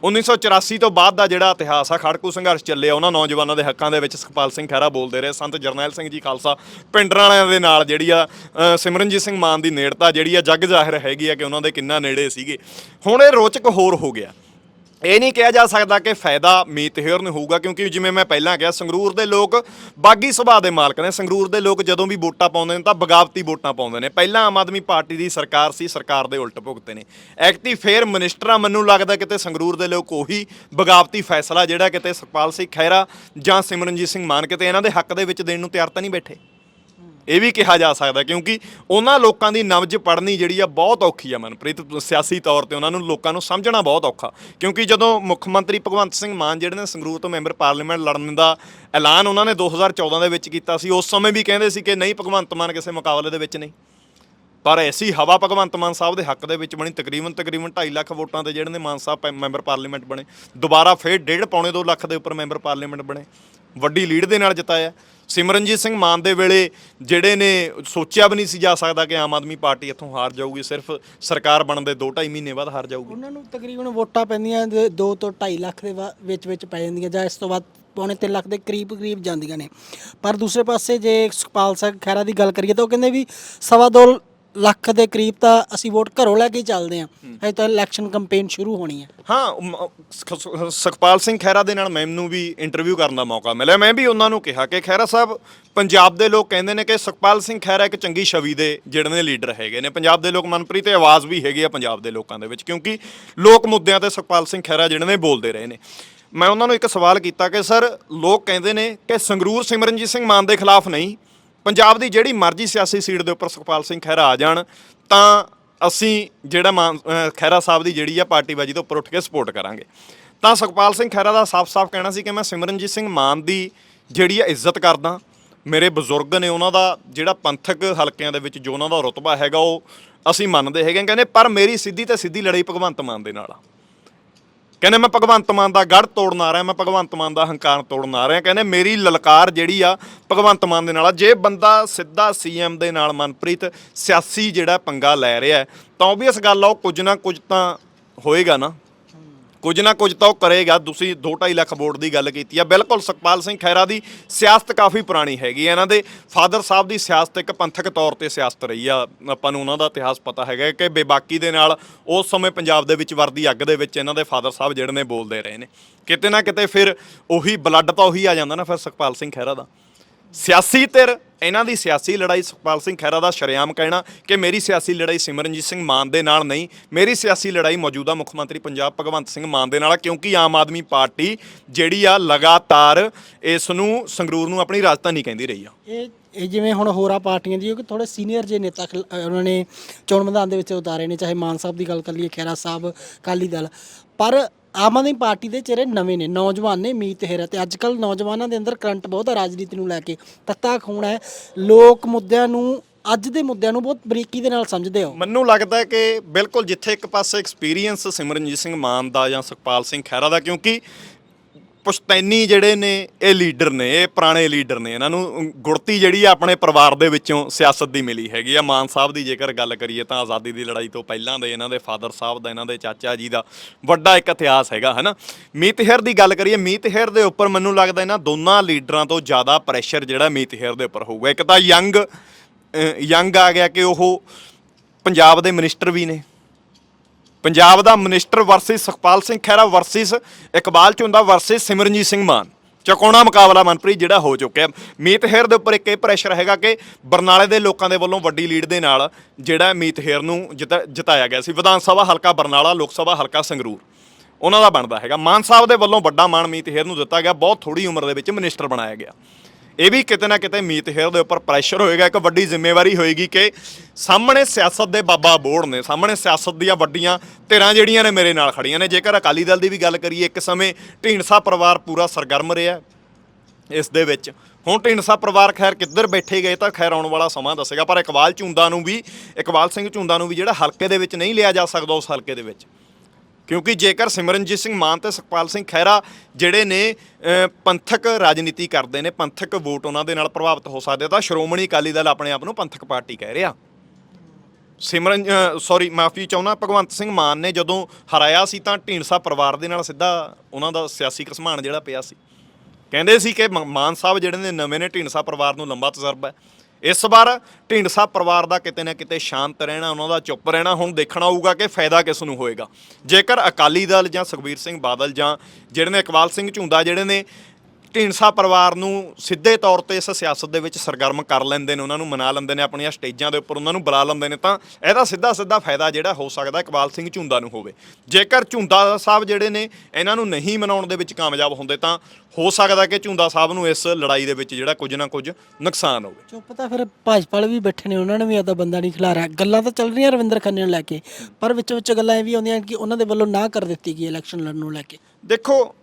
1984 ਤੋਂ ਬਾਅਦ ਦਾ ਜਿਹੜਾ ਇਤਿਹਾਸ ਆ, ਖੜਕੂ ਸੰਘਰਸ਼ ਚੱਲਿਆ। ਉਹਨਾਂ ਨੌਜਵਾਨਾਂ ਦੇ ਹੱਕਾਂ ਦੇ ਵਿੱਚ ਸੁਖਪਾਲ ਸਿੰਘ ਖਹਿਰਾ ਬੋਲਦੇ ਰਹੇ। ਸੰਤ ਜਰਨੈਲ ਸਿੰਘ ਜੀ ਖਾਲਸਾ ਪਿੰਡਰਾਂ ਵਾਲਿਆਂ ਦੇ ਨਾਲ ਜਿਹੜੀ ਆ ਸਿਮਰਨਜੀਤ ਸਿੰਘ ਮਾਨ ਦੀ ਨੇੜਤਾ ਜਿਹੜੀ ਆ, ਜੱਗ ਜ਼ਾਹਿਰ ਹੈਗੀ ਆ ਕਿ ਉਹਨਾਂ ਦੇ ਕਿੰਨਾ ਨੇੜੇ ਸੀਗੇ। ਹੁਣ ਇਹ ਰੋਚਕ ਹੋਰ ਹੋ ਗਿਆ। ਇਹ ਨਹੀਂ ਕਿਹਾ ਜਾ ਸਕਦਾ ਕਿ ਫਾਇਦਾ ਮੀਤ ਹੇਅਰ ਨੂੰ ਹੋਊਗਾ, ਕਿਉਂਕਿ ਜਿਵੇਂ ਮੈਂ ਪਹਿਲਾਂ ਕਿਹਾ, ਸੰਗਰੂਰ ਦੇ ਲੋਕ ਬਾਗੀ ਸੁਭਾਅ ਦੇ ਮਾਲਕ ਨੇ। ਸੰਗਰੂਰ ਦੇ ਲੋਕ ਜਦੋਂ ਵੀ ਵੋਟਾਂ ਪਾਉਂਦੇ ਨੇ ਤਾਂ ਬਗਾਵਤੀ ਵੋਟਾਂ ਪਾਉਂਦੇ ਨੇ। ਪਹਿਲਾਂ ਆਮ ਆਦਮੀ ਪਾਰਟੀ ਦੀ ਸਰਕਾਰ ਸੀ, ਸਰਕਾਰ ਦੇ ਉਲਟ ਭੁਗਤੇ ਨੇ। ਐਕਟੀ ਫੇਰ ਮਨਿਸਟਰਾਂ ਮੈਨੂੰ ਲੱਗਦਾ ਕਿਤੇ ਸੰਗਰੂਰ ਦੇ ਲੋਕ ਉਹੀ ਬਗਾਵਤੀ ਫੈਸਲਾ ਜਿਹੜਾ ਕਿਤੇ ਸੁਖਪਾਲ ਸਿੰਘ ਖਹਿਰਾ ਜਾਂ ਸਿਮਰਨਜੀਤ ਸਿੰਘ ਮਾਨ ਕਿਤੇ ਇਹਨਾਂ ਦੇ ਹੱਕ ਦੇ ਵਿੱਚ ਦੇਣ ਨੂੰ ਤਿਆਰ ਤਾਂ ਨਹੀਂ ਬੈਠੇ। ਇਹ ਵੀ ਕਿਹਾ ਜਾ ਸਕਦਾ ਕਿਉਂਕਿ ਉਹਨਾਂ ਲੋਕਾਂ ਦੀ ਨਬਜ ਪੜਨੀ ਜਿਹੜੀ ਆ ਬਹੁਤ ਔਖੀ ਆ ਮਨਪ੍ਰੀਤ, ਸਿਆਸੀ ਤੌਰ ਤੇ ਉਹਨਾਂ ਨੂੰ ਲੋਕਾਂ ਨੂੰ ਸਮਝਣਾ ਬਹੁਤ ਔਖਾ। ਕਿਉਂਕਿ ਜਦੋਂ ਮੁੱਖ ਮੰਤਰੀ ਭਗਵੰਤ ਸਿੰਘ ਮਾਨ ਜਿਹੜੇ ਨੇ ਸੰਗਰੂਰ ਤੋਂ ਮੈਂਬਰ ਪਾਰਲੀਮੈਂਟ ਲੜਨ ਦਾ ਐਲਾਨ ਉਹਨਾਂ ਨੇ 2014 ਦੇ ਵਿੱਚ ਕੀਤਾ ਸੀ, ਉਸ ਸਮੇਂ ਵੀ ਕਹਿੰਦੇ ਸੀ ਕਿ ਨਹੀਂ ਭਗਵੰਤ ਮਾਨ ਕਿਸੇ ਮੁਕਾਬਲੇ ਦੇ ਵਿੱਚ ਨਹੀਂ। ਪਰ ਐਸੀ ਹਵਾ ਭਗਵੰਤ ਮਾਨ ਸਾਹਿਬ ਦੇ ਹੱਕ ਦੇ ਵਿੱਚ ਬਣੀ, ਤਕਰੀਬਨ ਤਕਰੀਬਨ 2.5 ਲੱਖ ਵੋਟਾਂ ਤੇ ਜਿਹੜੇ ਨੇ ਮਾਨ ਸਾਹਿਬ ਪੈ- ਮੈਂਬਰ ਪਾਰਲੀਮੈਂਟ ਬਣੇ। ਦੁਬਾਰਾ ਫੇਰ ਡੇਢ ਪੌਣੇ 2 ਲੱਖ ਦੇ ਉੱਪਰ ਮੈਂਬਰ ਪਾਰਲੀਮੈਂਟ ਬਣੇ। ਵੱਡੀ ਲੀਡ ਦੇ ਨਾਲ ਜਿਤਾਇਆ। ਸਿਮਰਨਜੀਤ ਸਿੰਘ ਮਾਨ ਦੇ ਵੇਲੇ ਜਿਹੜੇ ਨੇ ਸੋਚਿਆ ਵੀ ਨਹੀਂ ਸੀ ਜਾ ਸਕਦਾ ਕਿ ਆਮ ਆਦਮੀ ਪਾਰਟੀ ਇੱਥੋਂ ਹਾਰ ਜਾਊਗੀ, ਸਿਰਫ ਸਰਕਾਰ ਬਣਨ ਦੇ 2.5 ਮਹੀਨੇ ਬਾਅਦ ਹਾਰ ਜਾਊਗੀ। ਉਹਨਾਂ ਨੂੰ ਤਕਰੀਬਨ ਵੋਟਾਂ ਪੈਂਦੀਆਂ 2 ਤੋਂ 2.5 ਲੱਖ ਦੇ ਵਾ- ਵਿੱਚ ਵਿੱਚ ਪੈ ਜਾਂਦੀਆਂ ਜਾਂ ਇਸ ਤੋਂ ਬਾਅਦ ਪੌਣੇ 3 ਲੱਖ ਦੇ ਕਰੀਬ ਕਰੀਬ ਜਾਂਦੀਆਂ ਨੇ। ਪਰ ਦੂਸਰੇ ਪਾਸੇ ਜੇ ਸੁਖਪਾਲ ਸਿੰਘ ਖਹਿਰਾ ਦੀ ਗੱਲ ਕਰੀਏ ਤਾਂ ਉਹ ਕਹਿੰਦੇ ਵੀ ਸਵਾ ਦੋ ਲੱਖ ਦੇ ਕਰੀਬ ਤਾਂ ਅਸੀਂ ਵੋਟ ਘਰੋਂ ਲੈ ਕੇ ਹੀ ਚੱਲਦੇ ਹਾਂ। ਹਜੇ ਤਾਂ ਇਲੈਕਸ਼ਨ ਕੈਂਪੇਨ ਸ਼ੁਰੂ ਹੋਣੀ ਹੈ। ਹਾਂ ਮ- ਸੁਖਪਾਲ ਸਿੰਘ ਖਹਿਰਾ ਦੇ ਨਾਲ ਮੈਨੂੰ ਵੀ ਇੰਟਰਵਿਊ ਕਰਨ ਦਾ ਮੌਕਾ ਮਿਲਿਆ। ਮੈਂ ਵੀ ਉਹਨਾਂ ਨੂੰ ਕਿਹਾ ਕਿ ਖਹਿਰਾ ਸਾਹਿਬ ਪੰਜਾਬ ਦੇ ਲੋਕ ਕਹਿੰਦੇ ਨੇ ਕਿ ਸੁਖਪਾਲ ਸਿੰਘ ਖਹਿਰਾ ਇੱਕ ਚੰਗੀ ਛਵੀ ਦੇ ਜਿਹੜੇ ਨੇ ਲੀਡਰ ਹੈਗੇ ਨੇ। ਪੰਜਾਬ ਦੇ ਲੋਕ ਮਨਪ੍ਰੀਤ ਤੇ ਆਵਾਜ਼ ਵੀ ਹੈਗੀ ਆ ਪੰਜਾਬ ਦੇ ਲੋਕਾਂ ਦੇ ਵਿੱਚ ਕਿਉਂਕਿ ਲੋਕ ਮੁੱਦਿਆਂ ਤੇ ਸੁਖਪਾਲ ਸਿੰਘ ਖਹਿਰਾ ਜਿਹੜੇ ਨੇ ਬੋਲਦੇ ਰਹੇ ਨੇ। ਮੈਂ ਉਹਨਾਂ ਨੂੰ ਇੱਕ ਸਵਾਲ ਕੀਤਾ ਕਿ ਸਰ ਲੋਕ ਕਹਿੰਦੇ ਨੇ ਕਿ ਸੰਗਰੂਰ ਸਿਮਰਨਜੀਤ ਸਿੰਘ ਮਾਨ ਦੇ ਖਿਲਾਫ ਨਹੀਂ ਪੰਜਾਬ ਦੀ ਜਿਹੜੀ ਮਰਜ਼ੀ ਸਿਆਸੀ ਸੀਟ ਦੇ ਉੱਪਰ ਸੁਖਪਾਲ ਸਿੰਘ ਖਹਿਰਾ ਆ ਜਾਣ, ਤਾਂ ਅਸੀਂ ਜਿਹੜਾ ਮਾਨ ਖਹਿਰਾ ਸਾਹਿਬ ਦੀ ਜਿਹੜੀ ਆ ਪਾਰਟੀਬਾਜੀ ਤੋਂ ਉੱਪਰ ਉੱਠ ਕੇ ਸਪੋਰਟ ਕਰਾਂਗੇ। ਤਾਂ ਸੁਖਪਾਲ ਸਿੰਘ ਖਹਿਰਾ ਦਾ ਸਾਫ਼-ਸਾਫ਼ ਕਹਿਣਾ ਸੀ ਕਿ ਮੈਂ ਸਿਮਰਨਜੀਤ ਸਿੰਘ ਮਾਨ ਦੀ ਜਿਹੜੀ ਆ ਇੱਜ਼ਤ ਕਰਦਾ। ਮੇਰੇ ਬਜ਼ੁਰਗ ਨੇ ਉਹਨਾਂ ਦਾ ਜਿਹੜਾ ਪੰਥਕ ਹਲਕਿਆਂ ਦੇ ਵਿੱਚ ਜੋ ਉਹਨਾਂ ਦਾ ਰੁਤਬਾ ਹੈਗਾ, ਉਹ ਅਸੀਂ ਮੰਨਦੇ ਹੈਗੇ ਕਹਿੰਦੇ, ਪਰ ਮੇਰੀ ਸਿੱਧੀ ਤੇ ਸਿੱਧੀ ਲੜਾਈ ਭਗਵੰਤ ਮਾਨ ਦੇ ਨਾਲ ਆ। ਕਹਿੰਦੇ ਮੈਂ ਭਗਵੰਤ ਮਾਨ ਦਾ ਗੜ ਤੋੜਨ ਆ ਰਿਹਾ ਮੈਂ ਭਗਵੰਤ ਮਾਨ ਦਾ ਹੰਕਾਰ ਤੋੜਨ ਆ ਰਿਹਾ ਕਹਿੰਦੇ ਮੇਰੀ ਲਲਕਾਰ ਜਿਹੜੀ ਆ ਭਗਵੰਤ ਮਾਨ ਦੇ ਨਾਲ ਆ। ਜੇ ਬੰਦਾ ਸਿੱਧਾ ਸੀਐਮ ਦੇ ਨਾਲ ਮਨਪ੍ਰੀਤ ਸਿਆਸੀ ਜਿਹੜਾ ਪੰਗਾ ਲੈ ਰਿਹਾ ਹੈ, ਤਾਂ ਓਬਵੀਅਸ ਗੱਲ ਆ ਉਹ ਕੁਝ ਨਾ ਕੁਝ ਤਾਂ ਹੋਏਗਾ ਨਾ। ਕੁਝ ਨਾ ਕੁਝ ਤਾਂ ਉਹ ਕਰੇਗਾ। ਤੁਸੀਂ 2.5 ਲੱਖ ਵੋਟ ਦੀ ਗੱਲ ਕੀਤੀ ਆ। ਬਿਲਕੁਲ ਸੁਖਪਾਲ ਸਿੰਘ ਖੈਰਾ ਦੀ ਸਿਆਸਤ ਕਾਫੀ ਪੁਰਾਣੀ ਹੈਗੀ ਇਹਨਾਂ ਦੇ ਫਾਦਰ ਸਾਹਿਬ ਦੀ ਸਿਆਸਤ ਇੱਕ ਪੰਥਕ ਤੌਰ ਤੇ ਸਿਆਸਤ ਰਹੀ ਆ। ਆਪਾਂ ਨੂੰ ਉਹਨਾਂ ਦਾ ਇਤਿਹਾਸ ਪਤਾ ਹੈਗਾ ਕਿ ਬੇਬਾਕੀ ਦੇ ਨਾਲ ਉਸ ਸਮੇਂ ਪੰਜਾਬ ਦੇ ਵਿੱਚ ਵਰਦੀ ਅੱਗ ਦੇ ਵਿੱਚ ਇਹਨਾਂ ਦੇ ਫਾਦਰ ਸਾਹਿਬ ਜਿਹੜੇ ਨੇ ਬੋਲਦੇ ਰਹੇ ਨੇ। ਕਿਤੇ ਨਾ ਕਿਤੇ ਫਿਰ ਉਹੀ ਬਲੱਡ ਤਾਂ ਉਹੀ ਆ ਜਾਂਦਾ ਨਾ ਫਿਰ ਸੁਖਪਾਲ ਸਿੰਘ ਖਹਿਰਾ ਦਾ। ਸਿਆਸੀ ਧਿਰ, ਇਹਨਾਂ ਦੀ ਸਿਆਸੀ ਲੜਾਈ ਸੁਖਪਾਲ ਸਿੰਘ ਖਹਿਰਾ ਦਾ ਸ਼ਰੇਆਮ ਕਹਿਣਾ ਕਿ ਮੇਰੀ ਸਿਆਸੀ ਲੜਾਈ ਸਿਮਰਨਜੀਤ ਸਿੰਘ ਮਾਨ ਦੇ ਨਾਲ ਨਹੀਂ, ਮੇਰੀ ਸਿਆਸੀ ਲੜਾਈ ਮੌਜੂਦਾ ਮੁੱਖ ਮੰਤਰੀ ਪੰਜਾਬ ਭਗਵੰਤ ਸਿੰਘ ਮਾਨ ਦੇ ਨਾਲ ਆ, ਕਿਉਂਕਿ ਆਮ ਆਦਮੀ ਪਾਰਟੀ ਜਿਹੜੀ ਆ ਲਗਾਤਾਰ ਇਸ ਨੂੰ ਸੰਗਰੂਰ ਨੂੰ ਆਪਣੀ ਰਾਜਧਾਨੀ ਕਹਿੰਦੀ ਰਹੀ ਆ। ਇਹ ਇਹ ਜਿਵੇਂ ਹੁਣ ਹੋਰਾਂ ਪਾਰਟੀਆਂ ਦੀ ਕਿ ਥੋੜੇ ਸੀਨੀਅਰ ਜੇ ਨੇਤਾ ਖਿਲ- ਅਹ ਉਹਨਾਂ ਨੇ ਚੋਣ ਮੈਦਾਨ ਦੇ ਵਿੱਚ ਉਤਾਰੇ ਨੇ, ਚਾਹੇ ਮਾਨ ਸਾਹਿਬ ਦੀ ਗੱਲ ਕਰ ਲਈਏ ਖੈਰਾ ਸਾਹਿਬ, ਅਕਾਲੀ ਦਲ। ਪਰ ਆਮ ਆਦਮੀ ਪਾਰਟੀ ਦੇ ਚਿਹਰੇ ਨਵੇਂ ਨੇ, ਨੌਜਵਾਨ ਨੇ ਮੀਤ ਹੇਰਾ ਤੇ ਅੱਜ ਕੱਲ ਨੌਜਵਾਨਾਂ ਦੇ ਅੰਦਰ ਕਰੰਟ ਬਹੁਤ ਆ ਰਾਜਨੀਤੀ ਨੂੰ ਲੈ ਕੇ। ਤੱਤਾ ਖੂਨ ਹੈ, ਲੋਕ ਮੁੱਦਿਆਂ ਨੂੰ, ਅੱਜ ਦੇ ਮੁੱਦਿਆਂ ਨੂੰ ਬਹੁਤ ਬਰੀਕੀ ਦੇ ਨਾਲ ਸਮਝਦੇ ਹੋ। ਮੈਨੂੰ ਲੱਗਦਾ ਹੈ ਕਿ ਬਿਲਕੁਲ ਜਿੱਥੇ ਇੱਕ ਪਾਸੇ ਐਕਸਪੀਰੀਅੰਸ ਸਿਮਰਨਜੀਤ ਸਿੰਘ ਮਾਨ ਦਾ ਜਾਂ ਸੁਖਪਾਲ ਸਿੰਘ ਖਹਿਰਾ ਦਾ, ਕਿਉਂਕਿ ਪੁਸ਼ਤੈਨੀ ਜਿਹੜੇ ਨੇ, ਇਹ ਲੀਡਰ ਨੇ, ਇਹ ਪੁਰਾਣੇ ਲੀਡਰ ਨੇ। ਇਹਨਾਂ ਨੂੰ ਗੁੜਤੀ ਜਿਹੜੀ ਆ ਆਪਣੇ ਪਰਿਵਾਰ ਦੇ ਵਿੱਚੋਂ ਸਿਆਸਤ ਦੀ ਮਿਲੀ ਹੈਗੀ ਆ। ਮਾਨ ਸਾਹਿਬ ਦੀ ਜੇਕਰ ਗੱਲ ਕਰੀਏ ਤਾਂ ਆਜ਼ਾਦੀ ਦੀ ਲੜਾਈ ਤੋਂ ਪਹਿਲਾਂ ਦੇ ਇਹਨਾਂ ਦੇ ਫਾਦਰ ਸਾਹਿਬ ਦਾ, ਇਹਨਾਂ ਦੇ ਚਾਚਾ ਜੀ ਦਾ ਵੱਡਾ ਇੱਕ ਇਤਿਹਾਸ ਹੈਗਾ, ਹਨਾ? ਮੀਤਹਿਰ ਦੀ ਗੱਲ ਕਰੀਏ, ਮੀਤਹਿਰ ਦੇ ਉੱਪਰ ਮੈਨੂੰ ਲੱਗਦਾ ਇਹਨਾਂ ਦੋਨਾਂ ਲੀਡਰਾਂ ਤੋਂ ਜ਼ਿਆਦਾ ਪ੍ਰੈਸ਼ਰ ਜਿਹੜਾ ਮੀਤਹਿਰ ਦੇ ਉੱਪਰ ਹੋਊਗਾ। ਇੱਕ ਤਾਂ ਯੰਗ ਯੰਗ ਆ ਗਿਆ ਕਿ ਉਹ ਪੰਜਾਬ ਦੇ ਮਿਨਿਸਟਰ ਵੀ ਨੇ। ਪੰਜਾਬ ਦਾ minister versus Sukhpal Singh Khaira versus Iqbal Jhunda versus Simranjit Singh Mann. ਚਕੋਣਾ ਮੁਕਾਬਲਾ ਮਨਪ੍ਰੀਤ ਜਿਹੜਾ ਹੋ ਚੁੱਕਿਆ। ਮੀਤ ਹੇਰ ਦੇ ਉੱਪਰ ਇੱਕ ਇਹ ਪ੍ਰੈਸ਼ਰ ਹੈਗਾ ਕਿ ਬਰਨਾਲੇ ਦੇ ਲੋਕਾਂ ਦੇ ਵੱਲੋਂ ਵੱਡੀ ਲੀਡ ਦੇ ਨਾਲ ਜਿਹੜਾ ਮੀਤ ਹੇਰ ਨੂੰ ਜਿਤਾ- ਜਿਤਾਇਆ ਗਿਆ ਸੀ। ਵਿਧਾਨ ਸਭਾ ਹਲਕਾ ਬਰਨਾਲਾ, ਲੋਕ ਸਭਾ ਹਲਕਾ ਸੰਗਰੂਰ। ਉਹਨਾਂ ਦਾ ਬਣਦਾ ਹੈਗਾ। ਮਾਨ ਸਾਹਿਬ ਦੇ ਵੱਲੋਂ ਵੱਡਾ ਮਾਣ ਮੀਤ ਹੇਰ ਨੂੰ ਦਿੱਤਾ ਗਿਆ। ਬਹੁਤ ਥੋੜੀ ਉਮਰ ਦੇ ਵਿੱਚ ਮਿਨਿਸਟਰ ਬਣਾਇਆ ਗਿਆ। ਇਹ ਵੀ ਕਿਤੇ ਨਾ ਕਿਤੇ ਮੀਤ ਹੇਰ ਦੇ ਉੱਪਰ ਪ੍ਰੈਸ਼ਰ ਹੋਏਗਾ, ਇੱਕ ਵੱਡੀ ਜ਼ਿੰਮੇਵਾਰੀ ਹੋਏਗੀ ਕਿ ਸਾਹਮਣੇ ਸਿਆਸਤ ਦੇ ਬਾਬਾ ਬੋੜ ਨੇ, ਸਾਹਮਣੇ ਸਿਆਸਤ ਦੀਆਂ ਵੱਡੀਆਂ ਧਿਰਾਂ ਜਿਹੜੀਆਂ ਨੇ ਮੇਰੇ ਨਾਲ ਖੜੀਆਂ ਨੇ, ਜੇਕਰ ਅਕਾਲੀ ਦਲ ਦੀ ਵੀ ਗੱਲ ਕਰੀਏ, ਇੱਕ ਸਮੇਂ ਢੀਂਡਸਾ ਪਰਿਵਾਰ ਪੂਰਾ ਸਰਗਰਮ ਰਿਹਾ। ਇਸ ਦੇ ਵਿੱਚ ਹੁਣ ਢੀਂਡਸਾ ਪਰਿਵਾਰ ਖੈਰ ਕਿੱਧਰ ਬੈਠੇ ਗਏ ਤਾਂ ਖੈਰ ਆਉਣ ਵਾਲਾ ਸਮਾਂ ਦੱਸੇਗਾ, ਪਰ ਇਕਬਾਲ ਝੁੰਦਾ ਨੂੰ ਵੀ, ਇਕਬਾਲ ਸਿੰਘ ਝੁੰਦਾ ਨੂੰ ਵੀ ਜਿਹੜਾ ਹਲਕੇ ਦੇ ਵਿੱਚ ਨਹੀਂ ਲਿਆ ਜਾ ਸਕਦਾ, ਉਸ ਹਲਕੇ ਦੇ ਵਿੱਚ। ਕਿਉਂਕਿ ਜੇਕਰ ਸਿਮਰਨਜੀਤ ਸਿੰਘ ਮਾਨ ਤੇ ਸੁਖਪਾਲ ਸਿੰਘ ਖਹਿਰਾ ਜਿਹੜੇ ਨੇ ਪੰਥਕ ਰਾਜਨੀਤੀ ਕਰਦੇ ਨੇ, ਪੰਥਕ ਵੋਟ ਉਹਨਾਂ ਦੇ ਨਾਲ ਪ੍ਰਭਾਵਿਤ ਹੋ ਸਕਦੇ ਤਾਂ ਸ਼੍ਰੋਮਣੀ ਅਕਾਲੀ ਦਲ ਆਪਣੇ ਆਪ ਨੂੰ ਪੰਥਕ ਪਾਰਟੀ ਕਹਿ ਰਿਹਾ। ਸਿਮਰਨ ਸੌਰੀ ਮਾਫੀ ਚਾਹੁੰਦਾ, ਭਗਵੰਤ ਸਿੰਘ ਮਾਨ ਨੇ ਜਦੋਂ ਹਰਾਇਆ ਸੀ ਤਾਂ ਢੀਂਡਸਾ ਪਰਿਵਾਰ ਦੇ ਨਾਲ ਸਿੱਧਾ ਉਹਨਾਂ ਦਾ ਸਿਆਸੀ ਘਸਮਾਨ ਜਿਹੜਾ ਪਿਆ ਸੀ। ਕਹਿੰਦੇ ਸੀ ਕਿ ਮ- ਮਾਨ ਸਾਹਿਬ ਜਿਹੜੇ ਨੇ, ਨਵੇਂ ਨੇ, ਢੀਂਡਸਾ ਪਰਿਵਾਰ ਨੂੰ ਲੰਬਾ ਤਜਰਬਾ ਹੈ। ਇਸ ਵਾਰ ਢੀਂਡਸਾ ਪਰਿਵਾਰ ਦਾ ਕਿਤੇ ਨਾ ਕਿਤੇ ਸ਼ਾਂਤ ਰਹਿਣਾ, ਉਹਨਾਂ ਦਾ ਚੁੱਪ ਰਹਿਣਾ, ਹੁਣ ਦੇਖਣਾ ਹੋਊਗਾ ਕਿ ਫਾਇਦਾ ਕਿਸ ਨੂੰ ਹੋਏਗਾ। ਜੇਕਰ ਅਕਾਲੀ ਦਲ ਜਾਂ ਸੁਖਬੀਰ ਸਿੰਘ ਬਾਦਲ ਜਾਂ ਜਿਹੜੇ ਨੇ ਇਕਬਾਲ ਸਿੰਘ ਝੁੰਦਾ ਜਿਹੜੇ ਨੇ ਢੀਂਡਸਾ ਪਰਿਵਾਰ ਨੂੰ ਸਿੱਧੇ ਤੌਰ ਤੇ ਇਸ ਸਿਆਸਤ ਦੇ ਵਿੱਚ ਸਰਗਰਮ ਕਰ ਲੈਂਦੇ ਨੇ ਉਹਨਾਂ ਨੂੰ ਮਨਾ ਲੈਂਦੇ ਨੇ ਆਪਣੀਆਂ ਸਟੇਜਾਂ ਦੇ ਉੱਪਰ ਉਹਨਾਂ ਨੂੰ ਬੁਲਾ ਲੈਂਦੇ ਨੇ ਤਾਂ ਇਹਦਾ ਸਿੱਧਾ ਸਿੱਧਾ ਫਾਇਦਾ ਜਿਹੜਾ ਹੋ ਸਕਦਾ ਇਕਬਾਲ ਸਿੰਘ ਝੁੰਦਾ ਨੂੰ ਹੋਵੇ। ਜੇਕਰ ਝੁੰਦਾ ਸਾਹਿਬ ਜਿਹੜੇ ਨੇ ਇਹਨਾਂ ਨੂੰ ਨਹੀਂ ਮਨਾਉਣ ਦੇ ਵਿੱਚ ਕਾਮਯਾਬ ਹੁੰਦੇ ਤਾਂ ਹੋ ਸਕਦਾ ਕਿ ਝੁੰਦਾ ਸਾਹਿਬ ਨੂੰ ਇਸ ਲੜਾਈ ਦੇ ਵਿੱਚ ਜਿਹੜਾ ਕੁਝ ਨਾ ਕੁਝ ਨੁਕਸਾਨ ਹੋਵੇ। ਚੁੱਪ ਤਾਂ ਫਿਰ ਭਾਜਪਾ ਵਾਲੇ ਵੀ ਬੈਠੇ ਨੇ ਉਹਨਾਂ ਨੇ ਵੀ ਆਦਾ ਬੰਦਾ ਨਹੀਂ ਖਿਲਾਰਿਆ। ਗੱਲਾਂ ਤਾਂ ਚੱਲ ਰਹੀਆਂ ਰਵਿੰਦਰ ਖੰਨੇ ਨੂੰ ਲੈ ਕੇ ਪਰ ਵਿੱਚ ਵਿੱਚ ਗੱਲਾਂ ਇਹ ਵੀ ਆਉਂਦੀਆਂ ਕਿ ਉਹਨਾਂ ਦੇ ਵੱਲੋਂ ਨਾ ਕਰ ਦਿੱਤੀ ਗਈ ਇਲੈਕਸ਼ਨ ਲੜਨ ਨੂੰ ਲੈ ਕੇ। ਦੇਖੋ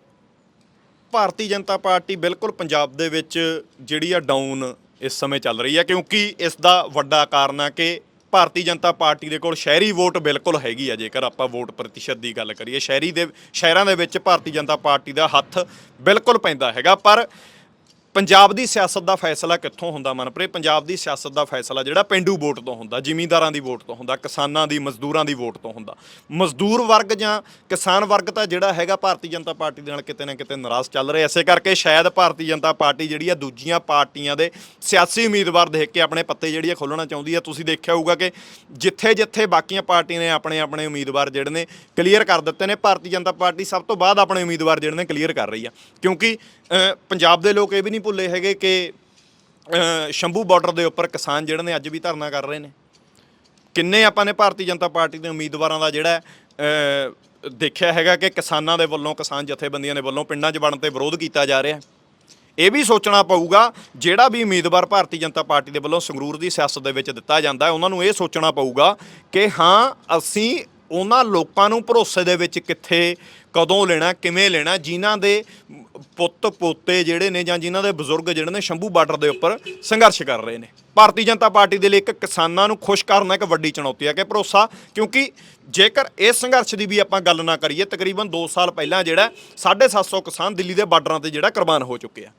ਭਾਰਤੀ ਜਨਤਾ ਪਾਰਟੀ ਬਿਲਕੁਲ ਪੰਜਾਬ ਦੇ ਵਿੱਚ ਜਿਹੜੀ ਆ ਡਾਊਨ ਇਸ ਸਮੇਂ ਚੱਲ ਰਹੀ ਹੈ ਕਿਉਂਕਿ ਇਸ ਦਾ ਵੱਡਾ ਕਾਰਨ ਆ ਕਿ ਭਾਰਤੀ ਜਨਤਾ ਪਾਰਟੀ ਦੇ ਕੋਲ ਸ਼ਹਿਰੀ ਵੋਟ ਬਿਲਕੁਲ ਹੈਗੀ ਆ, ਜੇਕਰ ਆਪਾਂ ਵੋਟ ਪ੍ਰਤੀਸ਼ਤ ਦੀ ਗੱਲ ਕਰੀਏ। ਸ਼ਹਿਰੀ ਦੇ, ਸ਼ਹਿਰਾਂ ਦੇ ਵਿੱਚ ਭਾਰਤੀ ਜਨਤਾ ਪਾਰਟੀ ਦਾ ਹੱਥ ਬਿਲਕੁਲ ਪੈਂਦਾ ਹੈਗਾ, ਪਰ ਪੰਜਾਬ ਦੀ ਸਿਆਸਤ ਦਾ ਫੈਸਲਾ ਕਿੱਥੋਂ ਹੁੰਦਾ ਮਨਪ੍ਰੀਤ? ਪੰਜਾਬ ਦੀ ਸਿਆਸਤ ਦਾ ਫੈਸਲਾ ਜਿਹੜਾ ਪਿੰਡੂ ਵੋਟ ਤੋਂ ਹੁੰਦਾ, ਜ਼ਿਮੀਂਦਾਰਾਂ ਦੀ ਵੋਟ ਤੋਂ ਹੁੰਦਾ, ਕਿਸਾਨਾਂ ਦੀ, ਮਜ਼ਦੂਰਾਂ ਦੀ ਵੋਟ ਤੋਂ ਹੁੰਦਾ। ਮਜ਼ਦੂਰ ਵਰਗ ਜਾਂ ਕਿਸਾਨ ਵਰਗ ਤਾਂ ਜਿਹੜਾ ਹੈਗਾ ਭਾਰਤੀ ਜਨਤਾ ਪਾਰਟੀ ਦੇ ਨਾਲ ਕਿਤੇ ਨਾ ਕਿਤੇ ਨਾਰਾਜ਼ ਚੱਲ ਰਿਹਾ। ਇਸੇ ਕਰਕੇ ਸ਼ਾਇਦ ਭਾਰਤੀ ਜਨਤਾ ਪਾਰਟੀ ਜਿਹੜੀ ਆ ਦੂਜੀਆਂ ਪਾਰਟੀਆਂ ਦੇ ਸਿਆਸੀ ਉਮੀਦਵਾਰ ਦੇਖ ਕੇ ਆਪਣੇ ਪੱਤੇ ਜਿਹੜੀ ਆ ਖੋਲਣਾ ਚਾਹੁੰਦੀ ਆ। ਤੁਸੀਂ ਦੇਖਿਆ ਹੋਊਗਾ ਕਿ ਜਿੱਥੇ ਜਿੱਥੇ ਬਾਕੀਆਂ ਪਾਰਟੀਆਂ ਨੇ ਆਪਣੇ ਆਪਣੇ ਉਮੀਦਵਾਰ ਜਿਹੜੇ ਨੇ ਕਲੀਅਰ ਕਰ ਦਿੱਤੇ ਨੇ। ਭਾਰਤੀ ਜਨਤਾ ਪਾਰਟੀ ਸਭ ਤੋਂ ਬਾਅਦ ਆਪਣੇ ਉਮੀਦਵਾਰ ਜਿਹੜੇ ਨੇ ਕਲੀਅਰ ਕਰ ਰਹੀ ਆ। ਕਿਉਂਕਿ ਪੰਜਾਬ ਦੇ ਲੋਕ ਇਹ ਵੀ ਨਹੀਂ ਭੁੱਲੇ ਹੈਗੇ ਕਿ ਸ਼ੰਭੂ ਬਾਰਡਰ ਦੇ ਉੱਪਰ ਕਿਸਾਨ ਜਿਹੜੇ ਨੇ ਅੱਜ ਵੀ ਧਰਨਾ ਕਰ ਰਹੇ ਨੇ। ਕਿੰਨੇ ਆਪਾਂ ਨੇ ਭਾਰਤੀ ਜਨਤਾ ਪਾਰਟੀ ਦੇ ਉਮੀਦਵਾਰਾਂ ਦਾ ਜਿਹੜਾ ਦੇਖਿਆ ਹੈਗਾ ਕਿ ਕਿਸਾਨਾਂ ਦੇ ਵੱਲੋਂ, ਕਿਸਾਨ ਜਥੇਬੰਦੀਆਂ ਦੇ ਵੱਲੋਂ ਪਿੰਡਾਂ 'ਚ ਵੜਨ ਤੇ ਵਿਰੋਧ ਕੀਤਾ ਜਾ ਰਿਹਾ। ਇਹ ਵੀ ਸੋਚਣਾ ਪਊਗਾ, ਜਿਹੜਾ ਵੀ ਉਮੀਦਵਾਰ ਭਾਰਤੀ ਜਨਤਾ ਪਾਰਟੀ ਦੇ ਵੱਲੋਂ ਸੰਗਰੂਰ ਦੀ ਸਿਆਸਤ ਦੇ ਵਿੱਚ ਦਿੱਤਾ ਜਾਂਦਾ ਹੈ, ਉਹਨਾਂ ਨੂੰ ਇਹ ਸੋਚਣਾ ਪਊਗਾ ਕਿ ਹਾਂ, ਅਸੀਂ ਉਹਨਾਂ ਲੋਕਾਂ ਨੂੰ ਭਰੋਸੇ ਦੇ ਵਿੱਚ ਕਿੱਥੇ, ਕਦੋਂ ਲੈਣਾ, ਕਿਵੇਂ ਲੈਣਾ, ਜਿਨ੍ਹਾਂ ਦੇ ਪੁੱਤ ਪੋਤੇ ਜਿਹੜੇ ਨੇ ਜਾਂ ਜਿਨ੍ਹਾਂ ਦੇ ਬਜ਼ੁਰਗ ਜਿਹੜੇ ਨੇ ਸ਼ੰਭੂ ਬਾਰਡਰ ਦੇ ਉੱਪਰ ਸੰਘਰਸ਼ ਕਰ ਰਹੇ ਨੇ। ਭਾਰਤੀ ਜਨਤਾ ਪਾਰਟੀ ਦੇ ਲਈ ਇੱਕ ਕਿਸਾਨਾਂ ਨੂੰ ਖੁਸ਼ ਕਰਨਾ ਇੱਕ ਵੱਡੀ ਚੁਣੌਤੀ ਹੈ ਕਿ ਭਰੋਸਾ, ਕਿਉਂਕਿ ਜੇਕਰ ਇਸ ਸੰਘਰਸ਼ ਦੀ ਵੀ ਆਪਾਂ ਗੱਲ ਨਾ ਕਰੀਏ, ਤਕਰੀਬਨ 2 ਸਾਲ ਪਹਿਲਾਂ ਜਿਹੜਾ 750 ਕਿਸਾਨ ਦਿੱਲੀ ਦੇ ਬਾਰਡਰਾਂ ਤੇ ਜਿਹੜਾ ਕੁਰਬਾਨ ਹੋ ਚੁੱਕੇ ਆ।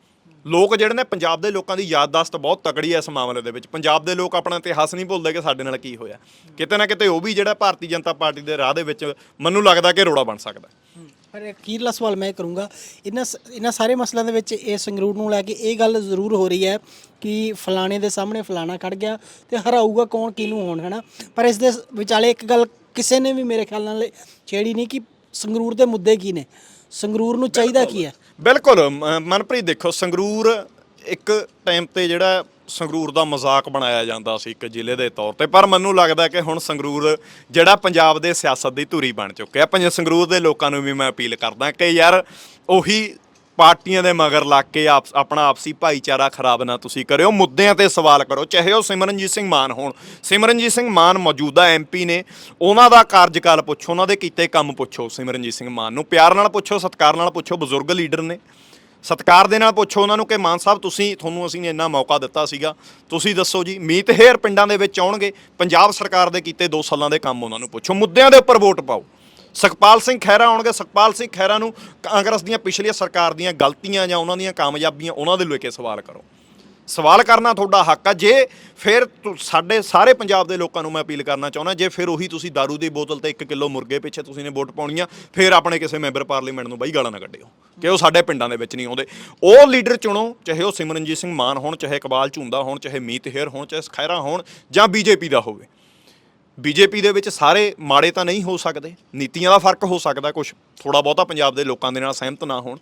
ਲੋਕ ਜਿਹੜੇ ਨੇ ਪੰਜਾਬ ਦੇ ਲੋਕਾਂ ਦੀ ਯਾਦਦਾਸ਼ਤ ਬਹੁਤ ਤਕੜੀ ਹੈ ਇਸ ਮਾਮਲੇ ਦੇ ਵਿੱਚ। ਪੰਜਾਬ ਦੇ ਲੋਕ ਆਪਣਾ ਇਤਿਹਾਸ ਨਹੀਂ ਭੁੱਲਦੇ ਕਿ ਸਾਡੇ ਨਾਲ ਕੀ ਹੋਇਆ। ਕਿਤੇ ਨਾ ਕਿਤੇ ਉਹ ਵੀ ਜਿਹੜਾ ਭਾਰਤੀ ਜਨਤਾ ਪਾਰਟੀ ਦੇ ਰਾਹ ਦੇ ਵਿੱਚ ਮੈਨੂੰ ਲੱਗਦਾ ਕਿ ਰੋੜਾ ਬਣ ਸਕਦਾ। ਪਰ ਅਖੀਰਲਾ ਸਵਾਲ ਮੈਂ ਇਹ ਕਰੂੰਗਾ, ਇਹਨਾਂ ਸ- ਇਹਨਾਂ ਸਾਰੇ ਮਸਲਿਆਂ ਦੇ ਵਿੱਚ ਇਹ ਸੰਗਰੂਰ ਨੂੰ ਲੈ ਕੇ ਇਹ ਗੱਲ ਜ਼ਰੂਰ ਹੋ ਰਹੀ ਹੈ ਕਿ ਫਲਾਣੇ ਦੇ ਸਾਹਮਣੇ ਫਲਾਣਾ ਖੜ ਗਿਆ ਤੇ ਹਰਾਊਗਾ ਕੌਣ, ਕਿਹਨੂੰ ਹੋਣ ਹੈਨਾ ਪਰ ਇਸ ਦੇ ਵਿਚਾਲੇ ਇੱਕ ਗੱਲ ਕਿਸੇ ਨੇ ਵੀ ਮੇਰੇ ਖਿਆਲ ਨਾਲ ਛੇੜੀ ਨਹੀਂ ਕਿ ਸੰਗਰੂਰ ਦੇ ਮੁੱਦੇ ਕੀ ਨੇ? ਸੰਗਰੂਰ ਨੂੰ ਚਾਹੀਦਾ ਕੀ ਹੈ? ਬਿਲਕੁਲ ਮ- ਮਨਪ੍ਰੀਤ ਦੇਖੋ, ਸੰਗਰੂਰ ਇੱਕ ਟਾਈਮ ਤੇ ਜਿਹੜਾ ਸੰਗਰੂਰ ਦਾ ਮਜ਼ਾਕ ਬਣਾਇਆ ਜਾਂਦਾ ਸੀ ਇੱਕ ਜ਼ਿਲ੍ਹੇ ਦੇ ਤੌਰ ਤੇ, ਪਰ ਮੈਨੂੰ ਲੱਗਦਾ ਕਿ ਹੁਣ ਸੰਗਰੂਰ ਜਿਹੜਾ ਪੰਜਾਬ ਦੇ ਸਿਆਸਤ ਦੀ ਧੁਰੀ ਬਣ ਚੁੱਕਿਆ। ਪੰਜ ਸੰਗਰੂਰ ਦੇ ਲੋਕਾਂ ਨੂੰ ਵੀ ਮੈਂ ਅਪੀਲ ਕਰਦਾ ਕਿ ਯਾਰ ਉਹੀ ਪਾਰਟੀਆਂ ਦੇ ਮਗਰ ਲੱਗ ਕੇ ਆਪ, ਆਪਣਾ ਆਪਸੀ ਭਾਈਚਾਰਾ ਖਰਾਬ ਨਾ ਤੁਸੀਂ ਕਰਿਓ। ਮੁੱਦਿਆਂ ਤੇ ਸਵਾਲ ਕਰੋ, ਚਾਹੇ ਉਹ ਸਿਮਰਨਜੀਤ ਸਿੰਘ ਮਾਨ ਹੋਣ। ਸਿਮਰਨਜੀਤ ਸਿੰਘ ਮਾਨ ਮੌਜੂਦਾ ਐਮਪੀ ਨੇ, ਉਹਨਾਂ ਦਾ ਕਾਰਜਕਾਲ ਪੁੱਛੋ, ਉਹਨਾਂ ਦੇ ਕੀਤੇ ਕੰਮ ਪੁੱਛੋ ਸਿਮਰਨਜੀਤ ਸਿੰਘ ਮਾਨ ਨੂੰ। ਪਿਆਰ ਨਾਲ ਪੁੱਛੋ, ਸਤਿਕਾਰ ਨਾਲ ਪੁੱਛੋ, ਬਜ਼ੁਰਗ ਲੀਡਰ ਨੇ। ਸਤਿਕਾਰ ਦੇ ਨਾਲ ਪੁੱਛੋ ਉਹਨਾਂ ਨੂੰ ਕਿ ਮਾਨ ਸਾਹਿਬ, ਤੁਸੀਂ, ਤੁਹਾਨੂੰ ਅਸੀਂ ਨੇ ਇੰਨਾ ਮੌਕਾ ਦਿੱਤਾ ਸੀਗਾ। ਤੁਸੀਂ ਦੱਸੋ ਜੀ, ਮੀਤ ਹੇਰ ਪਿੰਡਾਂ ਦੇ ਵਿੱਚ ਆਉਣਗੇ, ਪੰਜਾਬ ਸਰਕਾਰ ਦੇ ਕੀਤੇ 2 ਸਾਲਾਂ ਦੇ ਕੰਮ ਉਹਨਾਂ ਨੂੰ ਪੁੱਛੋ। ਮੁੱਦਿਆਂ ਦੇ ਉੱਪਰ ਵੋਟ ਪਾਓ। ਸੁਖਪਾਲ ਸਿੰਘ ਖਹਿਰਾ ਆਉਣਗੇ। ਸੁਖਪਾਲ ਸਿੰਘ ਖਹਿਰਾ ਨੂੰ ਕਾਂਗਰਸ ਦੀਆਂ ਪਿਛਲੀਆਂ ਸਰਕਾਰ ਦੀਆਂ ਗਲਤੀਆਂ ਜਾਂ ਉਹਨਾਂ ਦੀਆਂ ਕਾਮਯਾਬੀਆਂ ਉਹਨਾਂ ਦੇ ਲੈ ਕੇ ਸਵਾਲ ਕਰੋ। ਸਵਾਲ ਕਰਨਾ ਤੁਹਾਡਾ ਹੱਕ ਆ। ਜੇ ਫਿਰ ਤੁ- ਸਾਡੇ ਸਾਰੇ ਪੰਜਾਬ ਦੇ ਲੋਕਾਂ ਨੂੰ ਮੈਂ ਅਪੀਲ ਕਰਨਾ ਚਾਹੁੰਦਾ, ਜੇ ਫਿਰ ਉਹੀ ਤੁਸੀਂ दारू ਦੀ ਬੋਤਲ ਤੇ 1 ਕਿਲੋ ਮੁਰਗੇ ਪਿੱਛੇ ਤੁਸੀਂ ਨੇ ਵੋਟ ਪਾਉਣੀ ਆ ਫਿਰ ਆਪਣੇ ਕਿਸੇ ਮੈਂਬਰ ਪਾਰਲੀਮੈਂਟ ਨੂੰ ਬਈ ਗਾਲਾਂ ਨਾ ਕੱਢਿਓ। ਕਿ ਉਹ ਸਾਡੇ ਪਿੰਡਾਂ ਦੇ ਵਿੱਚ ਨਹੀਂ ਆਉਂਦੇ। ਉਹ ਲੀਡਰ ਚੁਣੋ, ਚਾਹੇ ਉਹ ਸਿਮਰਨਜੀਤ ਸਿੰਘ ਮਾਨ ਹੋਣ, ਚਾਹੇ ਇਕਬਾਲ ਝੁੰਦਾ ਹੋਣ, ਚਾਹੇ ਮੀਤ ਹੇਰ ਹੋਣ, ਚਾਹੇ ਖੈਰਾ ਹੋਣ, ਜਾਂ ਬੀਜੇਪੀ ਦਾ ਹੋਵੇ। ਬੀਜੇਪੀ ਦੇ ਵਿੱਚ ਸਾਰੇ ਮਾੜੇ ਤਾਂ ਨਹੀਂ ਹੋ ਸਕਦੇ, ਨੀਤੀਆਂ ਦਾ ਫ਼ਰਕ ਹੋ ਸਕਦਾ ਕੁਝ ਥੋੜਾ ਬਹੁਤਾ ਪੰਜਾਬ ਦੇ ਲੋਕਾਂ ਦੇ ਨਾਲ ਸਹਿਮਤ ਨਾ ਹੋਣ।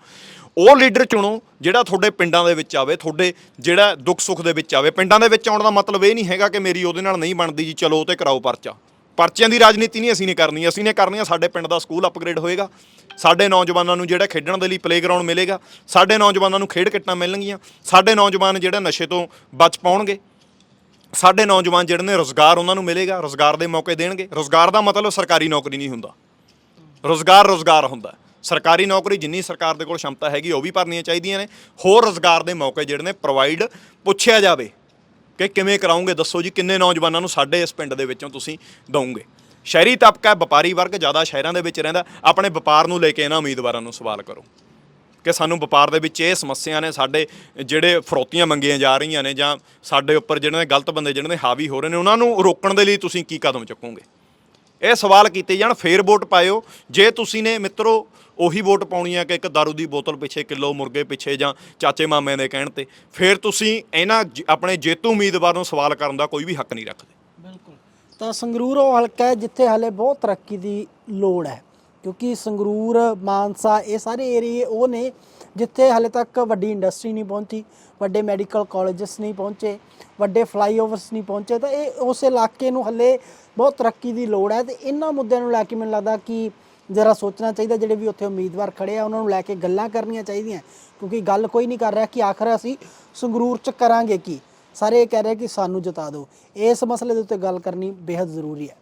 ਉਹ ਲੀਡਰ ਚੁਣੋ ਜਿਹੜਾ ਤੁਹਾਡੇ ਪਿੰਡਾਂ ਦੇ ਵਿੱਚ ਆਵੇ, ਤੁਹਾਡੇ ਜਿਹੜਾ ਦੁੱਖ ਸੁੱਖ ਦੇ ਵਿੱਚ ਆਵੇ। ਪਿੰਡਾਂ ਦੇ ਵਿੱਚ ਆਉਣ ਦਾ ਮਤਲਬ ਇਹ ਨਹੀਂ ਹੈਗਾ ਕਿ ਮੇਰੀ ਉਹਦੇ ਨਾਲ ਨਹੀਂ ਬਣਦੀ ਜੀ, ਚਲੋ ਉਹ ਤੇ ਕਰਾਓ ਪਰਚਾ। ਪਰਚਿਆਂ ਦੀ ਰਾਜਨੀਤੀ ਨਹੀਂ ਅਸੀਂ ਨੇ ਕਰਨੀ, ਅਸੀਂ ਨੇ ਕਰਨੀ ਆ ਸਾਡੇ ਪਿੰਡ ਦਾ ਸਕੂਲ ਅਪਗ੍ਰੇਡ ਹੋਏਗਾ। ਸਾਡੇ ਨੌਜਵਾਨਾਂ ਨੂੰ ਜਿਹੜਾ ਖੇਡਣ ਦੇ ਲਈ ਪਲੇਗਰਾਉਂਡ ਮਿਲੇਗਾ, ਸਾਡੇ ਨੌਜਵਾਨਾਂ ਨੂੰ ਖੇਡ ਕਿੱਟਾਂ ਮਿਲਣਗੀਆਂ, ਸਾਡੇ ਨੌਜਵਾਨ ਜਿਹੜਾ ਨਸ਼ੇ ਤੋਂ ਬਚ ਪਾਉਣਗੇ, ਸਾਡੇ ਨੌਜਵਾਨ ਜਿਹੜੇ ਨੇ ਰੋਜ਼ਗਾਰ ਉਹਨਾਂ ਨੂੰ ਮਿਲੇਗਾ, ਰੋਜ਼ਗਾਰ ਦੇ ਮੌਕੇ ਦੇਣਗੇ। ਰੋਜ਼ਗਾਰ ਦਾ ਮਤਲਬ ਸਰਕਾਰੀ ਨੌਕਰੀ ਨਹੀਂ ਹੁੰਦਾ। ਰੋਜ਼ਗਾਰ ਰੋਜ਼ਗਾਰ ਹੁੰਦਾ। ਸਰਕਾਰੀ ਨੌਕਰੀ ਜਿੰਨੀ ਸਰਕਾਰ ਦੇ ਕੋਲ ਸ਼ਮਤਾ ਹੈਗੀ, ਉਹ ਵੀ ਭਰਨੀਆਂ ਚਾਹੀਦੀਆਂ ਨੇ। ਹੋਰ ਰੋਜ਼ਗਾਰ ਦੇ ਮੌਕੇ ਜਿਹੜੇ ਨੇ ਪ੍ਰੋਵਾਈਡ ਪੁੱਛਿਆ ਜਾਵੇ ਕਿ ਕਿਵੇਂ ਕਰਾਉਂਗੇ? ਦੱਸੋ ਜੀ, ਕਿੰਨੇ ਨੌਜਵਾਨਾਂ ਨੂੰ ਸਾਡੇ ਇਸ ਪਿੰਡ ਦੇ ਵਿੱਚੋਂ ਤੁਸੀਂ ਦਵੋਗੇ ਸ਼ਹਿਰੀ ਤਬਕਾ ਵਪਾਰੀ ਵਰਗ ਜ਼ਿਆਦਾ ਸ਼ਹਿਰਾਂ ਦੇ ਵਿੱਚ ਰਹਿੰਦਾ। ਆਪਣੇ ਵਪਾਰ ਨੂੰ ਲੈ ਕੇ ਇਹਨਾਂ ਉਮੀਦਵਾਰਾਂ ਨੂੰ ਸਵਾਲ ਕਰੋ ਕਿ ਸਾਨੂੰ ਵਪਾਰ ਦੇ ਵਿੱਚ ਇਹ ਸਮੱਸਿਆ ਨੇ, ਸਾਡੇ ਜਿਹੜੇ ਫਰੋਤੀਆਂ ਮੰਗੀਆਂ ਜਾ ਰਹੀਆਂ ਨੇ ਜਾਂ ਸਾਡੇ ਉੱਪਰ ਜਿਹੜੇ ਨੇ ਗਲਤ ਬੰਦੇ ਜਿਹੜੇ ਨੇ, ਹਾਵੀ ਹੋ ਰਹੇ ਨੇ, ਉਹਨਾਂ ਨੂੰ ਰੋਕਣ ਦੇ ਲਈ ਤੁਸੀਂ ਕੀ ਕਦਮ ਚੁੱਕੋਗੇ? ਇਹ ਸਵਾਲ ਕੀਤੇ ਜਾਣ, ਫੇਰ ਵੋਟ ਪਾਇਓ। ਜੇ ਤੁਸੀਂ ਨੇ ਮਿੱਤਰੋ ਉਹੀ ਵੋਟ ਪਾਉਣੀ ਆ ਕਿ ਇੱਕ ਦਾਰੂ ਦੀ ਬੋਤਲ ਪਿੱਛੇ ਕਿਲੋ, ਮੁਰਗੇ ਪਿੱਛੇ ਜਾਂ ਚਾਚੇ ਮਾਮੇ ਦੇ ਕਹਿਣ ਤੇ। ਫਿਰ ਤੁਸੀਂ ਇਹਨਾਂ ਜ- ਆਪਣੇ ਜੇਤੂ ਉਮੀਦਵਾਰ ਨੂੰ ਸਵਾਲ ਕਰਨ ਦਾ ਕੋਈ ਵੀ ਹੱਕ ਨਹੀਂ ਰੱਖਦੇ। ਬਿਲਕੁਲ। ਤਾਂ ਸੰਗਰੂਰ ਉਹ ਹਲਕਾ ਹੈ ਜਿੱਥੇ ਹਾਲੇ ਬਹੁਤ ਤਰੱਕੀ ਦੀ ਲੋੜ ਹੈ। ਕਿਉਂਕਿ ਸੰਗਰੂਰ, ਮਾਨਸਾ ਇਹ ਸਾਰੇ ਏਰੀਏ ਉਹ ਨੇ ਜਿੱਥੇ ਹਾਲੇ ਤੱਕ ਵੱਡੀ ਇੰਡਸਟਰੀ ਨਹੀਂ ਪਹੁੰਚੀ, ਵੱਡੇ ਮੈਡੀਕਲ ਕਾਲਜਸ ਨਹੀਂ ਪਹੁੰਚੇ, ਵੱਡੇ ਫਲਾਈਓਵਰਸ ਨਹੀਂ ਪਹੁੰਚੇ। ਤਾਂ ਇਹ ਉਸ ਇਲਾਕੇ ਨੂੰ ਹੱਲੇ ਬਹੁਤ ਤਰੱਕੀ ਦੀ ਲੋੜ ਹੈ ਤੇ ਇਹਨਾਂ ਮੁੱਦਿਆਂ ਨੂੰ ਲੈ ਕੇ ਮੈਨੂੰ ਲੱਗਦਾ ਕਿ ਜਰਾ ਸੋਚਣਾ ਚਾਹੀਦਾ ਜਿਹੜੇ ਵੀ ਉੱਥੇ ਉਮੀਦਵਾਰ ਖੜੇ ਆ, ਉਹਨਾਂ ਨੂੰ ਲੈ ਕੇ ਗੱਲਾਂ ਕਰਨੀਆਂ ਚਾਹੀਦੀਆਂ। ਕਿਉਂਕਿ ਗੱਲ ਕੋਈ ਨਹੀਂ ਕਰ ਰਿਹਾ ਕਿ ਆਖਰ ਅਸੀਂ ਸੰਗਰੂਰ ਚ ਕਰਾਂਗੇ ਕੀ। ਸਾਰੇ ਇਹ ਕਹਿ ਰਹੇ ਕਿ ਸਾਨੂੰ ਜਿਤਾ ਦਿਓ। ਇਸ ਮਸਲੇ ਦੇ ਉੱਤੇ ਗੱਲ ਕਰਨੀ ਬੇहद ਜ਼ਰੂਰੀ ਹੈ।